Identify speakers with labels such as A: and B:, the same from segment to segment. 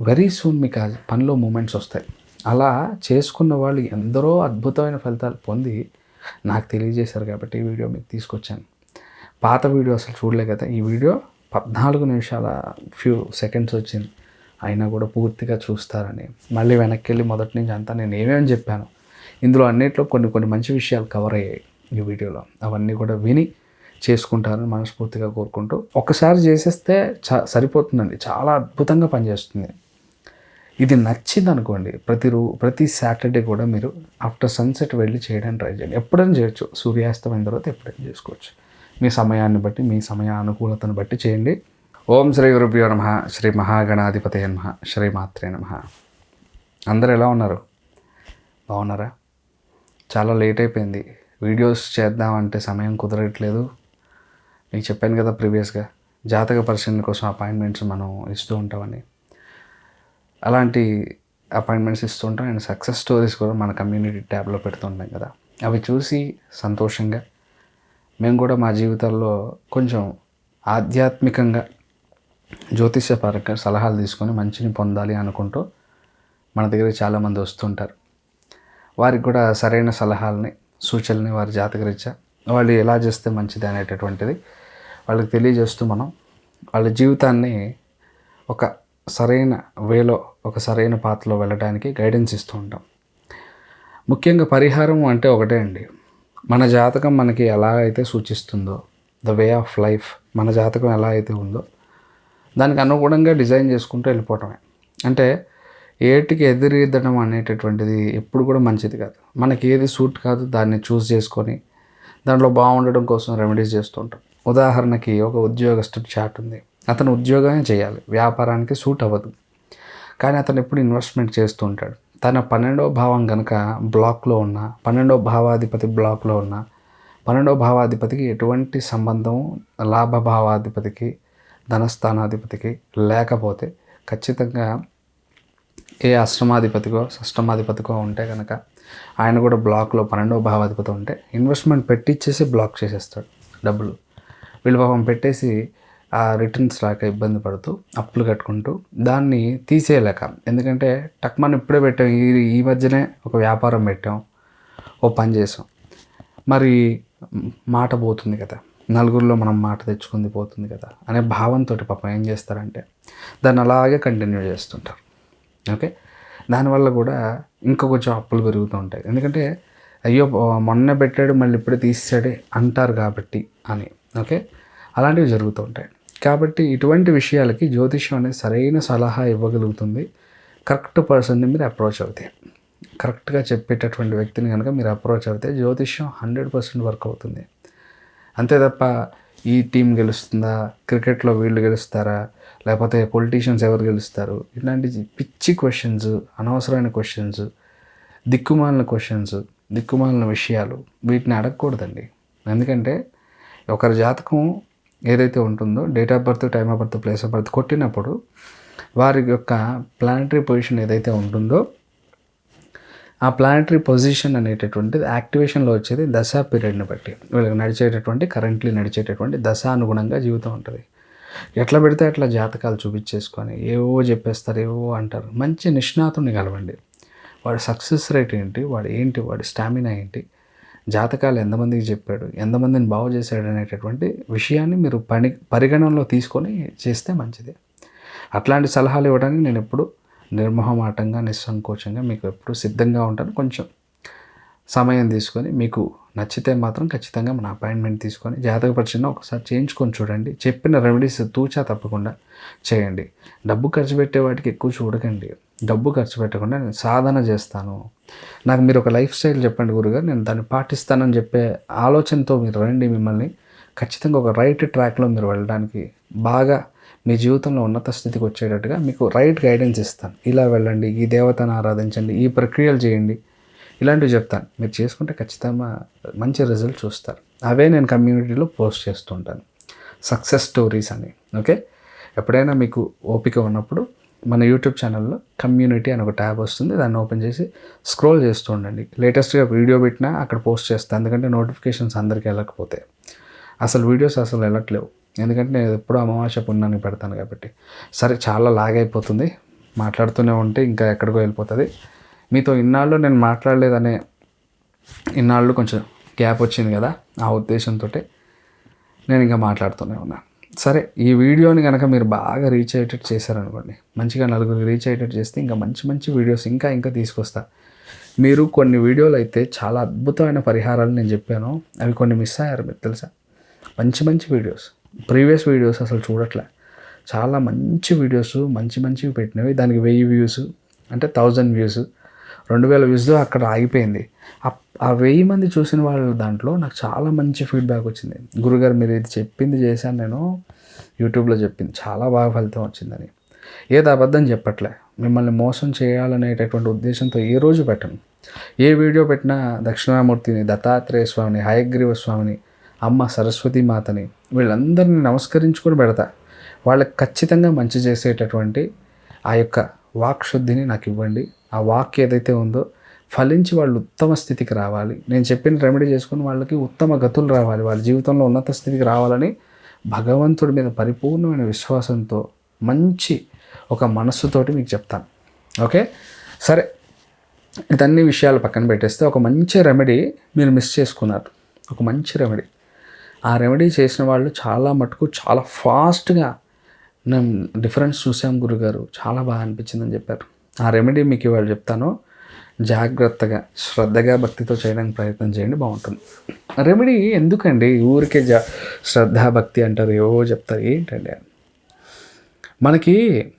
A: Very soon మీకు ఆ పనిలో మూమెంట్స్ వస్తాయి. అలా చేసుకున్న వాళ్ళు ఎందరో అద్భుతమైన ఫలితాలు పొంది నాకు తెలియజేశారు కాబట్టి ఈ వీడియో మీకు తీసుకొచ్చాను. పాత వీడియో అసలు చూడలే కదా ఈ వీడియో పద్నాలుగు నిమిషాల ఫ్యూ సెకండ్స్ వచ్చింది. అయినా కూడా పూర్తిగా చూస్తారని. మళ్ళీ వెనక్కి వెళ్ళి మొదటి నుంచి అంతా నేను ఏమేమి చెప్పాను. ఇందులో అన్నిట్లో కొన్ని కొన్ని మంచి విషయాలు కవర్ అయ్యాయి ఈ వీడియోలో. అవన్నీ కూడా విని చేసుకుంటారని మనస్ఫూర్తిగా కోరుకుంటూ ఒకసారి చేసేస్తే చ సరిపోతుందండి. చాలా అద్భుతంగా పనిచేస్తుంది. ఇది నచ్చింది అనుకోండి ప్రతి రో ప్రతి సాటర్డే కూడా మీరు ఆఫ్టర్ సన్సెట్ వెళ్ళి చేయడానికి ట్రై చేయండి. ఎప్పుడైనా చేయొచ్చు. సూర్యాస్తమైన తర్వాత ఎప్పుడైనా చేసుకోవచ్చు. మీ సమయాన్ని బట్టి మీ సమయ అనుకూలతను బట్టి చేయండి. ఓం శ్రీ గురుభ్యో నమ. శ్రీ మహాగణాధిపతయ నమ. శ్రీ మాత్రే నమ. అందరు ఎలా ఉన్నారు? బాగున్నారా? చాలా లేట్ అయిపోయింది. వీడియోస్ చేద్దామంటే సమయం కుదరట్లేదు. నేను చెప్పాను కదా ప్రీవియస్గా. జాతక పరిశీలన కోసం అపాయింట్మెంట్స్ మనం ఇస్తూ ఉంటామని. అలాంటి అపాయింట్మెంట్స్ ఇస్తుంటాం అండ్ సక్సెస్ స్టోరీస్ కూడా మన కమ్యూనిటీ ట్యాబ్లో పెడుతుంటాం కదా. అవి చూసి సంతోషంగా మేము కూడా మా జీవితాల్లో కొంచెం ఆధ్యాత్మికంగా జ్యోతిష్యపరంగా సలహాలు తీసుకొని మంచిని పొందాలి అనుకుంటూ మన దగ్గర చాలామంది వస్తుంటారు. వారికి కూడా సరైన సలహాలని సూచనల్ని వారి జాతకరీత్యా వాళ్ళు ఎలా చేస్తే మంచిది అనేటటువంటిది వాళ్ళకి తెలియజేస్తూ మనం వాళ్ళ జీవితాన్ని ఒక సరైన వేలో ఒక సరైన పాత్రలో వెళ్ళడానికి గైడెన్స్ ఇస్తూ ఉంటాం. ముఖ్యంగా పరిహారం అంటే ఒకటే అండి. మన జాతకం మనకి ఎలా అయితే సూచిస్తుందో ద వే ఆఫ్ లైఫ్ మన జాతకం ఎలా అయితే ఉందో దానికి అనుగుణంగా డిజైన్ చేసుకుంటూ వెళ్ళిపోవటమే. అంటే ఏటికి ఎదురీద్దడం అనేటటువంటిది ఎప్పుడు కూడా మంచిది కాదు. మనకి ఏది సూట్ కాదు దాన్ని చూస్ చేసుకొని దాంట్లో బాగుండడం కోసం రెమెడీస్ చేస్తూ ఉంటాం. ఉదాహరణకి ఒక ఉద్యోగస్తుడు చాట్ ఉంది. అతను ఉద్యోగమే చేయాలి. వ్యాపారానికి సూట్ అవ్వదు. కానీ అతను ఎప్పుడు ఇన్వెస్ట్మెంట్ చేస్తూ ఉంటాడు. తన పన్నెండో భావం కనుక బ్లాక్లో ఉన్న పన్నెండో భావాధిపతి బ్లాక్లో ఉన్న పన్నెండో భావాధిపతికి ఎటువంటి సంబంధం లాభ భావాధిపతికి ధనస్థానాధిపతికి లేకపోతే ఖచ్చితంగా ఏ అష్టమాధిపతికో షష్టమాధిపతికో ఉంటే కనుక ఆయన కూడా బ్లాక్లో పన్నెండవ భావాధిపతి ఉంటే ఇన్వెస్ట్మెంట్ పెట్టించేసి బ్లాక్ చేసేస్తాడు డబ్బులు. వీళ్ళు పాపం పెట్టేసి ఆ రిటర్న్స్ రాక ఇబ్బంది పడుతూ అప్పులు కట్టుకుంటూ దాన్ని తీసేయలేక. ఎందుకంటే టక్మన్ ఇప్పుడే పెట్టాం. ఈ ఈ మధ్యనే ఒక వ్యాపారం పెట్టాం. ఓ పని చేసాం. మరి మాట పోతుంది కదా. నలుగురిలో మనం మాట తెచ్చుకుంది పోతుంది కదా అనే భావంతో పాపం ఏం చేస్తారంటే దాన్ని అలాగే కంటిన్యూ చేస్తుంటారు. ఓకే? దానివల్ల కూడా ఇంకా కొంచెం అప్పులు పెరుగుతూ ఉంటాయి. ఎందుకంటే అయ్యో మొన్న పెట్టాడు మళ్ళీ ఇప్పుడే తీసాడే అంటారు కాబట్టి అని. ఓకే? అలాంటివి జరుగుతూ ఉంటాయి. కాబట్టి ఇటువంటి విషయాలకి జ్యోతిష్యం అనేది సరైన సలహా ఇవ్వగలుగుతుంది. కరెక్ట్ పర్సన్ని మీరు అప్రోచ్ అవుతాయి కరెక్ట్గా చెప్పేటటువంటి వ్యక్తిని కనుక మీరు అప్రోచ్ అవుతే జ్యోతిష్యం హండ్రెడ్ పర్సెంట్ వర్క్ అవుతుంది. అంతే తప్ప ఈ టీం గెలుస్తుందా? క్రికెట్లో వీళ్ళు గెలుస్తారా? లేకపోతే పొలిటీషియన్స్ ఎవరు గెలుస్తారు? ఇలాంటి పిచ్చి క్వశ్చన్స్ అనవసరమైన క్వశ్చన్స్ దిక్కుమాలిన క్వశ్చన్స్ దిక్కుమాలిన విషయాలు వీటిని అడగకూడదండి. ఎందుకంటే ఒకరి జాతకం ఏదైతే ఉంటుందో date of birth time of birth place of birth కొట్టినప్పుడు వారి యొక్క ప్లానటరీ పొజిషన్ ఏదైతే ఉంటుందో ఆ ప్లానటరీ పొజిషన్ అనేటటువంటిది యాక్టివేషన్లో వచ్చేది దశ పీరియడ్ని బట్టి. వీళ్ళకి నడిచేటటువంటి కరెంట్లీ నడిచేటటువంటి దశ అనుగుణంగా జీవితం ఉంటుంది. ఎట్లా పెడితే అట్లా జాతకాలు చూపించేసుకొని ఏవో చెప్పేస్తారు ఏవో అంటారు. మంచి నిష్ణాతుని కలవండి. వాడి సక్సెస్ రేట్ ఏంటి? వాడు ఏంటి? వాడి స్టామినా ఏంటి? జాతకాలు ఎంతమందికి చెప్పాడు ఎంతమందిని బాగు చేశాడు అనేటటువంటి విషయాన్ని మీరు పని పరిగణనలో తీసుకొని చేస్తే మంచిది. అట్లాంటి సలహాలు ఇవ్వడానికి నేను ఎప్పుడు నిర్మోహమాటంగా నిస్సంకోచంగా మీకు ఎప్పుడు సిద్ధంగా ఉంటాను. కొంచెం సమయం తీసుకొని మీకు నచ్చితే మాత్రం ఖచ్చితంగా మన అపాయింట్మెంట్ తీసుకొని జాతక పరిచయం ఒకసారి చేయించుకొని చూడండి. చెప్పిన రెమెడీస్ తూచా తప్పకుండా చేయండి. డబ్బు ఖర్చు పెట్టే వాటికి ఎక్కువ చూడకండి. డబ్బు ఖర్చు పెట్టకుండా నేను సాధన చేస్తాను. నాకు మీరు ఒక లైఫ్ స్టైల్ చెప్పండి గురుగారు. నేను దాన్ని పాటిస్తానని చెప్పే ఆలోచనతో మీరు రండి మిమ్మల్ని. ఖచ్చితంగా ఒక రైట్ ట్రాక్లో మీరు వెళ్ళడానికి బాగా మీ జీవితంలో ఉన్నత స్థితికి వచ్చేటట్టుగా మీకు రైట్ గైడెన్స్ ఇస్తాను. ఇలా వెళ్ళండి ఈ దేవతను ఆరాధించండి ఈ ప్రక్రియలు చేయండి. ఇలాంటివి చెప్తాను. మీరు చేసుకుంటే ఖచ్చితంగా మంచి రిజల్ట్ చూస్తారు అవే నేను కమ్యూనిటీలో పోస్ట్ చేస్తుంటాను సక్సెస్ స్టోరీస్ అని. ఓకే? ఎప్పుడైనా మీకు ఓపిక ఉన్నప్పుడు మన యూట్యూబ్ ఛానల్లో కమ్యూనిటీ అని ఒక ట్యాబ్ వస్తుంది. దాన్ని ఓపెన్ చేసి స్క్రోల్ చేస్తూ ఉండండి. లేటెస్ట్గా వీడియో పెట్టినా అక్కడ పోస్ట్ చేస్తాను ఎందుకంటే నోటిఫికేషన్స్ అందరికీ వెళ్ళకపోతే. అసలు వీడియోస్ అసలు వెళ్ళట్లేవు. ఎందుకంటే నేను ఎప్పుడూ అమావాస్య పుణ్యానికి పెడతాను కాబట్టి. సరే చాలా లాగ్ అయిపోతుంది. మాట్లాడుతూనే ఉంటే ఇంకా ఎక్కడికో వెళ్ళిపోతుంది. మీతో ఇన్నాళ్ళు నేను మాట్లాడలేదనే ఇన్నాళ్ళు కొంచెం గ్యాప్ వచ్చింది కదా ఆ ఉద్దేశంతో నేను ఇంకా మాట్లాడుతూనే ఉన్నాను సరే ఈ వీడియోని కనుక మీరు బాగా రీచ్ అయ్యేటట్టు చేశారనుకోండి మంచిగా నలుగురికి రీచ్ అయ్యేటట్టు చేస్తే ఇంకా మంచి మంచి వీడియోస్ ఇంకా ఇంకా తీసుకొస్తా. మీరు కొన్ని వీడియోలు అయితే చాలా అద్భుతమైన పరిహారాలు నేను చెప్పాను అవి కొన్ని మిస్ అయ్యారు మీకు తెలుసా? మంచి మంచి వీడియోస్. ప్రీవియస్ వీడియోస్ అసలు చూడట్లే. చాలా మంచి వీడియోస్ మంచి మంచివి పెట్టినవి దానికి వెయ్యి వ్యూస్ అంటే థౌజండ్ వ్యూస్. రెండు వేల వ్యూస్లో అక్కడ ఆగిపోయింది. ఆ- ఆ వెయ్యి మంది చూసిన వాళ్ళ దాంట్లో నాకు చాలా మంచి ఫీడ్బ్యాక్ వచ్చింది. గురుగారు మీరు ఇది చెప్పింది చేశాను నేను యూట్యూబ్లో చెప్పింది. చాలా బాగా ఫలితం వచ్చిందని. ఏది అబద్ధం చెప్పట్లే. మిమ్మల్ని మోసం చేయాలనేటటువంటి ఉద్దేశంతో ఏ రోజు పెట్టను. ఏ వీడియో పెట్టినా దక్షిణామూర్తిని దత్తాత్రేయ స్వామిని హయగ్రీవ స్వామిని అమ్మ సరస్వతి మాతని వీళ్ళందరినీ నమస్కరించుకొని పెడతా. వాళ్ళకి ఖచ్చితంగా మంచి చేసేటటువంటి ఆ యొక్క వాక్శుద్ధిని నాకు ఇవ్వండి. ఆ వాక్ ఏదైతే ఉందో ఫలించి వాళ్ళు ఉత్తమ స్థితికి రావాలి. నేను చెప్పిన రెమెడీ చేసుకుని వాళ్ళకి ఉత్తమ గతులు రావాలి. వాళ్ళ జీవితంలో ఉన్నత స్థితికి రావాలని భగవంతుడి మీద పరిపూర్ణమైన విశ్వాసంతో మంచి ఒక మనస్సుతోటి మీకు చెప్తాను. ఓకే? సరే. ఇతన్ని విషయాలు పక్కన పెట్టేస్తే ఒక మంచి రెమెడీ మీరు మిస్ చేసుకున్నారు. ఒక మంచి రెమెడీ. ఆ రెమెడీ చేసిన వాళ్ళు చాలా మటుకు చాలా ఫాస్ట్గా మేము డిఫరెన్స్ చూసాం గురుగారు. చాలా బాగా అనిపించిందని చెప్పారు. ఆ రెమెడీ మీకు ఇవాళ చెప్తాను. జాగ్రత్తగా శ్రద్ధగా భక్తితో చేయడానికి ప్రయత్నం చేయండి బాగుంటుంది. రెమెడీ ఎందుకండి? ఊరికే జా శ్రద్ధ భక్తి అంటారు ఏవో చెప్తారు. ఏంటండి మనకి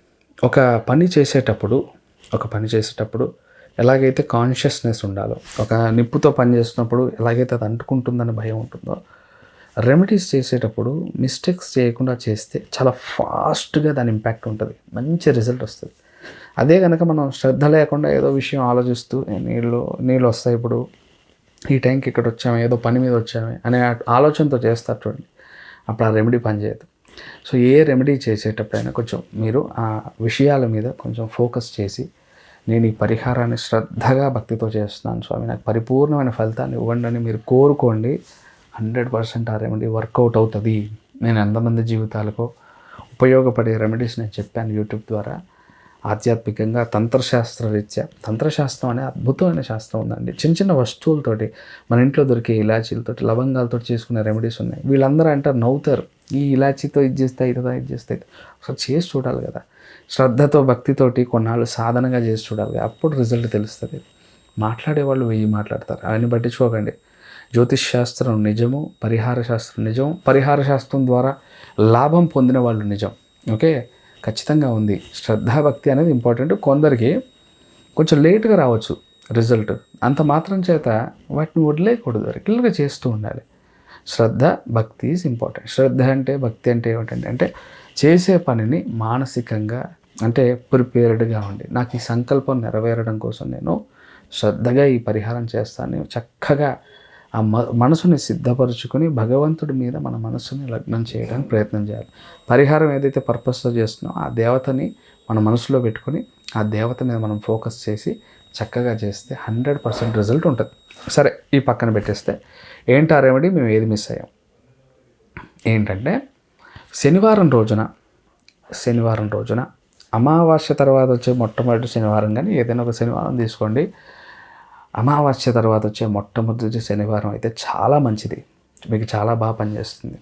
A: ఒక పని చేసేటప్పుడు ఒక పని చేసేటప్పుడు ఎలాగైతే కాన్షియస్నెస్ ఉండాలో ఒక నిప్పుతో పని చేస్తున్నప్పుడు ఎలాగైతే అది అంటుకుంటుందని భయం ఉంటుందో రెమెడీస్ చేసేటప్పుడు మిస్టేక్స్ చేయకుండా చేస్తే చాలా ఫాస్ట్గా దాని ఇంపాక్ట్ ఉంటుంది. మంచి రిజల్ట్ వస్తుంది. అదే కనుక మనం శ్రద్ధ లేకుండా ఏదో విషయం ఆలోచిస్తూ నీళ్ళు నీళ్ళు వస్తాయి ఇప్పుడు. ఈ టైంకి ఇక్కడ వచ్చామే ఏదో పని మీద వచ్చామే అనే ఆలోచనతో చేస్తారు చూడండి. అప్పుడు ఆ రెమెడీ పనిచేయదు. సో ఏ రెమెడీ చేసేటప్పుడైనా కొంచెం మీరు ఆ విషయాల మీద కొంచెం ఫోకస్ చేసి నేను ఈ పరిహారాన్ని శ్రద్ధగా భక్తితో చేస్తున్నాను స్వామి. నాకు పరిపూర్ణమైన ఫలితాన్ని ఇవ్వండి అని మీరు కోరుకోండి హండ్రెడ్ పర్సెంట్ ఆ రెమెడీ వర్కౌట్ అవుతుంది. నేను ఎంతమంది జీవితాలకు ఉపయోగపడే రెమెడీస్ నేను చెప్పాను యూట్యూబ్ ద్వారా. ఆధ్యాత్మికంగా తంత్రశాస్త్ర రీత్యా తంత్రశాస్త్రం అనే అద్భుతమైన శాస్త్రం ఉందండి. చిన్న చిన్న వస్తువులతోటి మన ఇంట్లో దొరికే ఇలాచీలతోటి లవంగాలతో చేసుకునే రెమెడీస్ ఉన్నాయి. వీళ్ళందరూ అంటారు నవ్వుతారు. ఈ ఇలాచీతో ఇది చేస్తే అవుతుందా ఇది చేస్తే అసలు ఒకసారి చేసి చూడాలి కదా. శ్రద్ధతో భక్తితోటి కొన్నాళ్ళు సాధనగా చేసి చూడాలి అప్పుడు రిజల్ట్ తెలుస్తుంది. మాట్లాడే వాళ్ళు వెయ్యి మాట్లాడతారు. అవన్నీ పట్టించుకోకండి. జ్యోతిష్ శాస్త్రం నిజము పరిహార శాస్త్రం నిజం పరిహార శాస్త్రం ద్వారా లాభం పొందిన వాళ్ళు నిజం. ఓకే? ఖచ్చితంగా ఉంది. శ్రద్ధాభక్తి అనేది ఇంపార్టెంట్ కొందరికి కొంచెం లేట్గా రావచ్చు రిజల్ట్ అంత మాత్రం చేత వాటిని వదిలేయకూడదు. రెగ్యులర్గా చేస్తూ ఉండాలి. శ్రద్ధ భక్తి ఈజ్ ఇంపార్టెంట్ శ్రద్ధ అంటే భక్తి అంటే ఏమిటంటే అంటే చేసే పనిని మానసికంగా అంటే ప్రిపేర్డ్గా ఉండి నాకు ఈ సంకల్పం నెరవేరడం కోసం నేను శ్రద్ధగా ఈ పరిహారం చేస్తాను. చక్కగా ఆ మ మనసుని సిద్ధపరచుకొని భగవంతుడి మీద మన మనసుని లగ్నం చేయడానికి ప్రయత్నం చేయాలి. పరిహారం ఏదైతే పర్పస్తో చేస్తున్నామో ఆ దేవతని మన మనసులో పెట్టుకొని ఆ దేవత మీద మనం ఫోకస్ చేసి చక్కగా చేస్తే హండ్రెడ్ పర్సెంట్ రిజల్ట్ ఉంటుంది. సరే ఈ పక్కన పెట్టేస్తే ఏంటి ఆ రెమెడీ మేము ఏది మిస్ అయ్యాం? ఏంటంటే శనివారం రోజున శనివారం రోజున అమావాస్య తర్వాత వచ్చే మొట్టమొదటి శనివారం కానీ ఏదైనా ఒక శనివారం తీసుకోండి. అమావాస్య తర్వాత వచ్చే మొట్టమొదటి శనివారం అయితే చాలా మంచిది. మీకు చాలా బాగా పనిచేస్తుంది.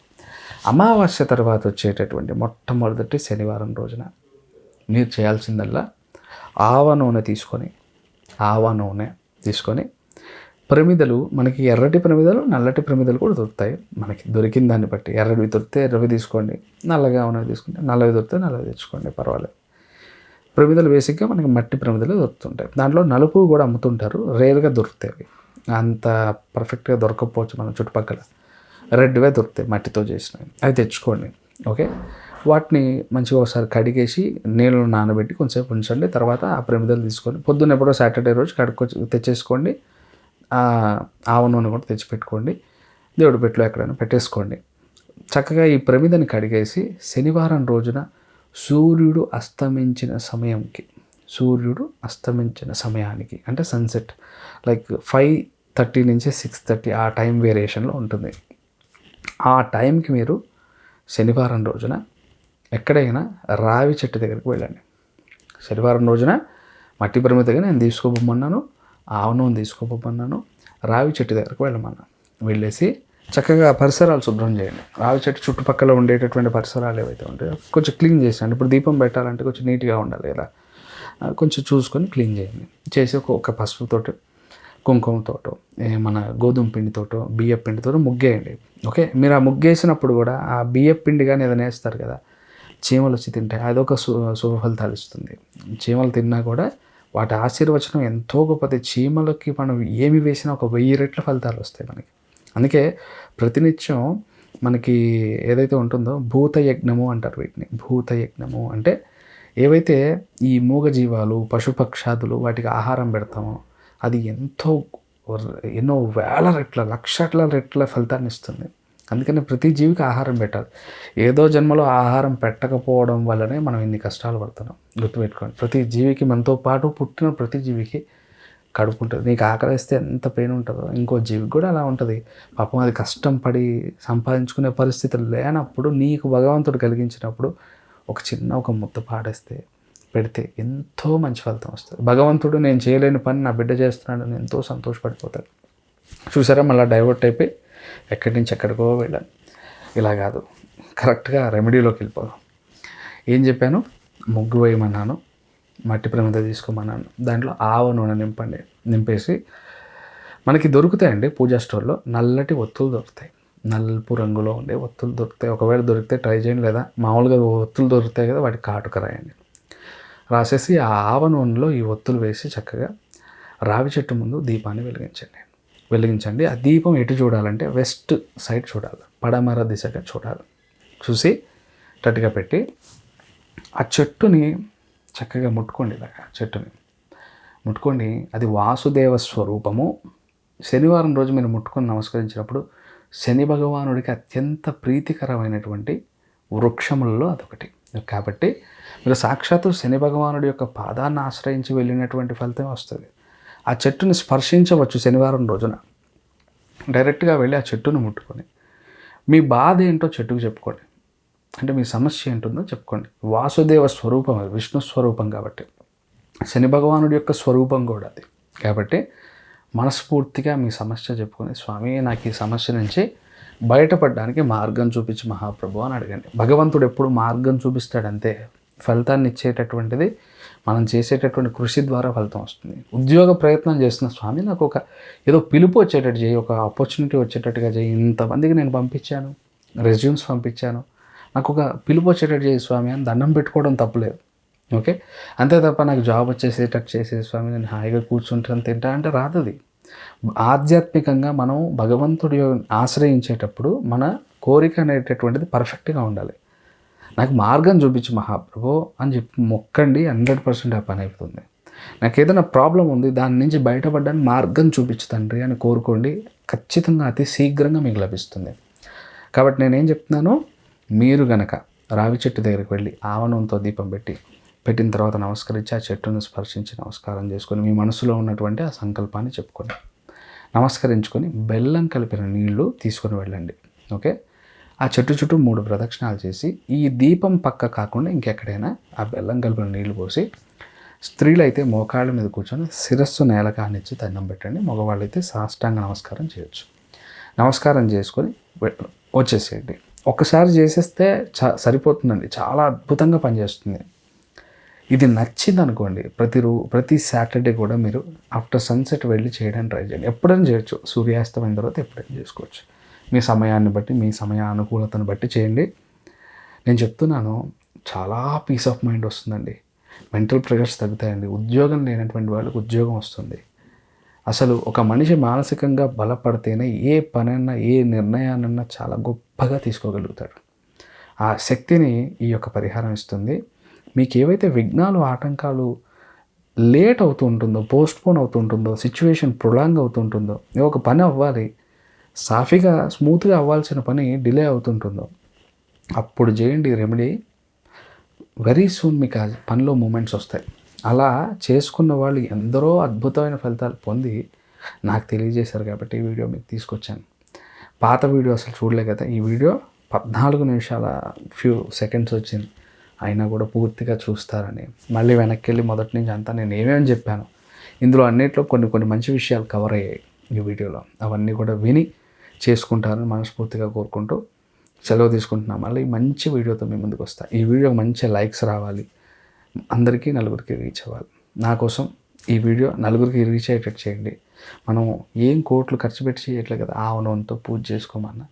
A: అమావాస్య తర్వాత వచ్చేటటువంటి మొట్టమొదటి శనివారం రోజున మీరు చేయాల్సిందల్లా ఆవ నూనె తీసుకొని ఆవ నూనె తీసుకొని ప్రమిదలు మనకి ఎర్రటి ప్రమిదలు నల్లటి ప్రమిదలు కూడా దొరుకుతాయి. మనకి దొరికిన దాన్ని బట్టి ఎర్రవి దొరికితే ఎర్రవి తీసుకోండి నల్లగా ఉన్నవి తీసుకుంటే నల్లవి దొరికితే నల్లవి తెచ్చుకోండి పర్వాలేదు. ప్రమిదలు బేసిక్గా మనకి మట్టి ప్రమిదలు దొరుకుతుంటాయి. దాంట్లో నలుపు కూడా అమ్ముతుంటారు. రేర్గా దొరుకుతాయి. అవి అంత పర్ఫెక్ట్గా దొరకకపోవచ్చు మన చుట్టుపక్కల. రెడ్వే దొరుకుతాయి మట్టితో చేసినవి అవి తెచ్చుకోండి. ఓకే? వాటిని మంచిగా ఒకసారి కడిగేసి నీళ్ళు నానబెట్టి కొంచెంసేపు ఉంచండి. తర్వాత ఆ ప్రమిదలు తీసుకొని పొద్దున్న ఎప్పుడో సాటర్డే రోజు కడుక్కొచ్చి తెచ్చేసుకోండి. ఆవ నూనె కూడా తెచ్చిపెట్టుకోండి. దేవుడి పెట్టులో ఎక్కడైనా పెట్టేసుకోండి. చక్కగా ఈ ప్రమిదని కడిగేసి శనివారం రోజున సూర్యుడు అస్తమించిన సమయంకి సూర్యుడు అస్తమించిన సమయానికి అంటే సన్సెట్ లైక్ ఫైవ్ థర్టీ నుంచి సిక్స్ థర్టీ ఆ టైం వేరియేషన్లో ఉంటుంది. ఆ టైంకి మీరు శనివారం రోజున ఎక్కడైనా రావి చెట్టు దగ్గరికి వెళ్ళండి. శనివారం రోజున మట్టి దగ్గర నేను తీసుకోబోమన్నాను ఆవును తీసుకోబోమన్నాను రావి చెట్టు దగ్గరకు వెళ్ళమన్నాను. వెళ్ళేసి చక్కగా పరిసరాలు శుభ్రం చేయండి. రావి చెట్టు చుట్టుపక్కల ఉండేటటువంటి పరిసరాలు ఏవైతే ఉంటాయో కొంచెం క్లీన్ చేసేయండి. ఇప్పుడు దీపం పెట్టాలంటే కొంచెం నీట్గా ఉండాలి కదా. కొంచెం చూసుకొని క్లీన్ చేయండి. చేసి ఒక ఒక పసుపుతోటి కుంకుమతోటో మన గోధుమ పిండితోటో బియ్య పిండితోటో ముగ్గేయండి. ఓకే? మీరు ఆ ముగ్గేసినప్పుడు కూడా ఆ బియ్య పిండి కానీ ఏదైనా వేస్తారు కదా చీమలు వచ్చి తింటాయి అదొక సు శుభ ఫలితాలు ఇస్తుంది. చీమలు తిన్నా కూడా వాటి ఆశీర్వచనం ఎంతో గొప్పది. చీమలకి మనం ఏమి వేసినా ఒక వెయ్యి రెట్ల ఫలితాలు వస్తాయి మనకి. అందుకే ప్రతినిత్యం మనకి ఏదైతే ఉంటుందో భూత యజ్ఞము అంటారు వీటిని. భూత యజ్ఞము అంటే ఏవైతే ఈ మూగజీవాలు పశుపక్షాదులు వాటికి ఆహారం పెడతామో అది ఎంతో ఎన్నో వేల రెట్ల లక్షల రెట్ల ఫలితాన్ని ఇస్తుంది. అందుకని ప్రతి జీవికి ఆహారం పెట్టాలి. ఏదో జన్మలో ఆహారం పెట్టకపోవడం వల్లనే మనం ఇన్ని కష్టాలు పడుతున్నాం. గుర్తుపెట్టుకోండి. ప్రతి జీవికి మనతో పాటు పుట్టిన ప్రతి జీవికి కడుపు ఉంటుంది నీకు ఆకలిస్తే ఎంత పెయిన్ ఉంటుందో ఇంకో జీవికి కూడా అలా ఉంటుంది. పాపం అది కష్టం పడి సంపాదించుకునే పరిస్థితులు లేనప్పుడు నీకు భగవంతుడు కలిగించినప్పుడు ఒక చిన్న ఒక ముద్ద పాడేస్తే పెడితే ఎంతో మంచి ఫలితం వస్తుంది. భగవంతుడు నేను చేయలేని పని నా బిడ్డ చేస్తున్నాడని ఎంతో సంతోషపడిపోతాడు. చూసారా? మళ్ళీ డైవర్ట్ అయిపోయి ఎక్కడి నుంచి ఎక్కడికో వెళ్ళాను. ఇలా కాదు. కరెక్ట్గా రెమెడీలోకి వెళ్ళిపోదాం. ఏం చెప్పాను? ముగ్గు వేయమన్నాను. మట్టి ప్రమిద తీసుకోమన్నాను. దాంట్లో ఆవ నూనె నింపండి. నింపేసి మనకి దొరుకుతాయండి పూజా స్టోర్లో. నల్లటి ఒత్తులు దొరుకుతాయి. నలుపు రంగులో ఉండే ఒత్తులు దొరుకుతాయి. ఒకవేళ దొరికితే ట్రై చేయండి. లేదా మామూలుగా ఒత్తులు దొరుకుతాయి కదా వాటికి కాటుక రాయండి రాసేసి ఆ ఆవ నూనెలో ఈ ఒత్తులు వేసి చక్కగా రావి చెట్టు ముందు దీపాన్ని వెలిగించండి. వెలిగించండి. ఆ దీపం ఎటు చూడాలంటే వెస్ట్ సైడ్ చూడాలి. పడమర దిశగా చూడాలి. చూసి టట్టుగా పెట్టి ఆ చెట్టుని చక్కగా ముట్టుకోండి ఇలాగా చెట్టుని. ముట్టుకోండి. అది వాసుదేవ స్వరూపము. శనివారం రోజు మీరు ముట్టుకొని నమస్కరించినప్పుడు శని భగవానుడికి అత్యంత ప్రీతికరమైనటువంటి వృక్షములలో అదొకటి. కాబట్టి మీరు సాక్షాత్తు శని భగవానుడి యొక్క పాదాన్ని ఆశ్రయించి వెళ్ళినటువంటి ఫలితం వస్తుంది. ఆ చెట్టుని స్పర్శించవచ్చు శనివారం రోజున. డైరెక్ట్గా వెళ్ళి ఆ చెట్టును ముట్టుకొని. మీ బాధ ఏంటో చెట్టుకు చెప్పుకోండి. అంటే మీ సమస్య ఏంటుందో చెప్పుకోండి. వాసుదేవ స్వరూపం అది విష్ణు స్వరూపం కాబట్టి. శని భగవానుడి యొక్క స్వరూపం కూడా అది. కాబట్టి మనస్ఫూర్తిగా మీ సమస్య చెప్పుకొని స్వామి నాకు ఈ సమస్య నుంచి బయటపడడానికి మార్గం చూపించి మహాప్రభు అని అడగండి. భగవంతుడు ఎప్పుడు మార్గం చూపిస్తాడంతే ఫలితాన్ని ఇచ్చేటటువంటిది మనం చేసేటటువంటి కృషి ద్వారా ఫలితం వస్తుంది. ఉద్యోగ ప్రయత్నం చేస్తున్న స్వామి నాకు ఒక ఏదో పిలుపు వచ్చేటట్టు చేయి ఒక ఆపర్చునిటీ వచ్చేటట్టుగా చేయి ఇంతమందికి నేను పంపించాను రెజ్యూమ్స్ పంపించాను నాకు ఒక పిలుపు వచ్చేటట్టు చేయి స్వామి అని దండం పెట్టుకోవడం తప్పలేదు ఓకే? అంతే తప్ప నాకు జాబ్ వచ్చేసేటట్టు చేసే స్వామి నేను హాయిగా కూర్చుంటాను తింటా అంటే రాదది ఆధ్యాత్మికంగా మనం భగవంతుడి ఆశ్రయించేటప్పుడు మన కోరిక అనేటటువంటిది పర్ఫెక్ట్గా ఉండాలి. నాకు మార్గం చూపించు మహాప్రభు అని చెప్పి మొక్కండి హండ్రెడ్ పర్సెంట్ ఆ పని అయిపోతుంది. నాకు ఏదైనా ప్రాబ్లం ఉంది దాని నుంచి బయటపడడానికి మార్గం చూపించు తండ్రి అని కోరుకోండి ఖచ్చితంగా అతి శీఘ్రంగా మీకు లభిస్తుంది. కాబట్టి నేనేం చెప్తున్నాను? మీరు గనక రావి చెట్టు దగ్గరికి వెళ్ళి ఆవనంతో దీపం పెట్టి పెట్టిన తర్వాత నమస్కరించి ఆ చెట్టును స్పర్శించి నమస్కారం చేసుకొని మీ మనసులో ఉన్నటువంటి ఆ సంకల్పాన్ని చెప్పుకోండి. నమస్కరించుకొని బెల్లం కలిపిన నీళ్ళు తీసుకొని వెళ్ళండి. ఓకే? ఆ చెట్టు చుట్టూ మూడు ప్రదక్షిణాలు చేసి ఈ దీపం పక్క కాకుండా ఇంకెక్కడైనా ఆ బెల్లం కలిపిన నీళ్ళు పోసి స్త్రీలు అయితే మోకాళ్ళ మీద కూర్చొని శిరస్సు నేల కానిచ్చి దండం పెట్టండి. మగవాళ్ళు అయితే సాష్టాంగ నమస్కారం చేయొచ్చు. నమస్కారం చేసుకొని వచ్చేసేయండి. ఒకసారి చేసేస్తే చా సరిపోతుందండి. చాలా అద్భుతంగా పనిచేస్తుంది. ఇది నచ్చింది అనుకోండి ప్రతి రో ప్రతి సాటర్డే కూడా మీరు ఆఫ్టర్ సన్సెట్ వెళ్ళి చేయడానికి ట్రై చేయండి. ఎప్పుడైనా చేయొచ్చు. సూర్యాస్తమైన తర్వాత ఎప్పుడైనా చేసుకోవచ్చు. మీ సమయాన్ని బట్టి మీ సమయ అనుకూలతను బట్టి చేయండి. నేను చెప్తున్నాను చాలా పీస్ ఆఫ్ మైండ్ వస్తుందండి. మెంటల్ ప్రెషర్స్ తగ్గుతాయండి. ఉద్యోగం లేనటువంటి వాళ్ళకి ఉద్యోగం వస్తుంది. అసలు ఒక మనిషి మానసికంగా బలపడితేనే ఏ పనైనా ఏ నిర్ణయాన్నైనా చాలా గొప్పగా తీసుకోగలుగుతాడు. ఆ శక్తిని ఈ యొక్క పరిహారం ఇస్తుంది. మీకు ఏవైతే విఘ్నాలు ఆటంకాలు లేట్ అవుతుంటుందో పోస్ట్పోన్ అవుతుంటుందో సిచ్యువేషన్ ప్రొలాంగ్ అవుతుంటుందో ఏ ఒక పని అవ్వాలి సాఫీగా స్మూత్గా అవ్వాల్సిన పని డిలే అవుతుంటుందో అప్పుడు చేయండి రెమెడీ. వెరీ సూన్ మీకు ఆ పనిలో మూమెంట్స్ వస్తాయి. అలా చేసుకున్న వాళ్ళు ఎందరో అద్భుతమైన ఫలితాలు పొంది నాకు తెలియజేశారు కాబట్టి ఈ వీడియో మీకు తీసుకొచ్చాను. పాత వీడియో అసలు చూడలే కదా ఈ వీడియో పద్నాలుగు నిమిషాల ఫ్యూ సెకండ్స్ వచ్చింది. అయినా కూడా పూర్తిగా చూస్తారని. మళ్ళీ వెనక్కి వెళ్ళి మొదటి నుంచి అంతా నేను ఏమేమి చెప్పాను. ఇందులో అన్నిట్లో కొన్ని కొన్ని మంచి విషయాలు కవర్ అయ్యాయి ఈ వీడియోలో. అవన్నీ కూడా విని చేసుకుంటారని మనస్ఫూర్తిగా కోరుకుంటూ సెలవు తీసుకుంటున్నాం మళ్ళీ మంచి వీడియోతో మీ ముందుకు వస్తా. ఈ వీడియో మంచి లైక్స్ రావాలి. అందరికీ నలుగురికి రీచ్ అవ్వాలి. నా కోసం ఈ వీడియో నలుగురికి రీచ్ అయ్యేటట్టు చేయండి. మనం ఏం కోట్లు ఖర్చు పెట్టి చేయట్లేదు కదా ఆవనంతో పూజ చేసుకోమన్నా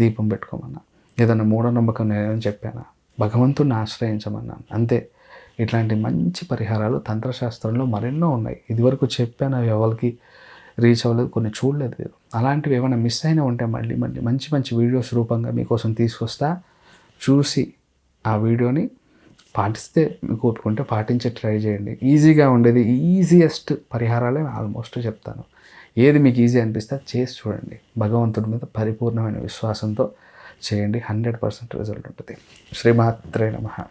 A: దీపం పెట్టుకోమన్నా ఏదైనా మూఢనమ్మకం నేనేమని చెప్పానా భగవంతుడిని ఆశ్రయించమన్నాను అంతే. ఇట్లాంటి మంచి పరిహారాలు తంత్రశాస్త్రంలో మరెన్నో ఉన్నాయి. ఇదివరకు చెప్పాను అవి ఎవరికి రీచ్ అవ్వలేదు కొన్ని చూడలేదు అలాంటివి ఏమైనా మిస్ అయినా ఉంటే మళ్ళీ మళ్ళీ మంచి మంచి వీడియోస్ రూపంగా మీకోసం తీసుకొస్తా. చూసి ఆ వీడియోని పాటిస్తే మీకు ఒప్పుకుంటే పాటించే ట్రై చేయండి. ఈజీగా ఉండేది ఈజియెస్ట్ పరిహారాలే ఆల్మోస్ట్ చెప్తాను. ఏది మీకు ఈజీ అనిపిస్తే అది చేసి చూడండి. భగవంతుడి మీద పరిపూర్ణమైన విశ్వాసంతో చేయండి. హండ్రెడ్ పర్సెంట్ రిజల్ట్ ఉంటుంది. శ్రీమాత్రే నమ.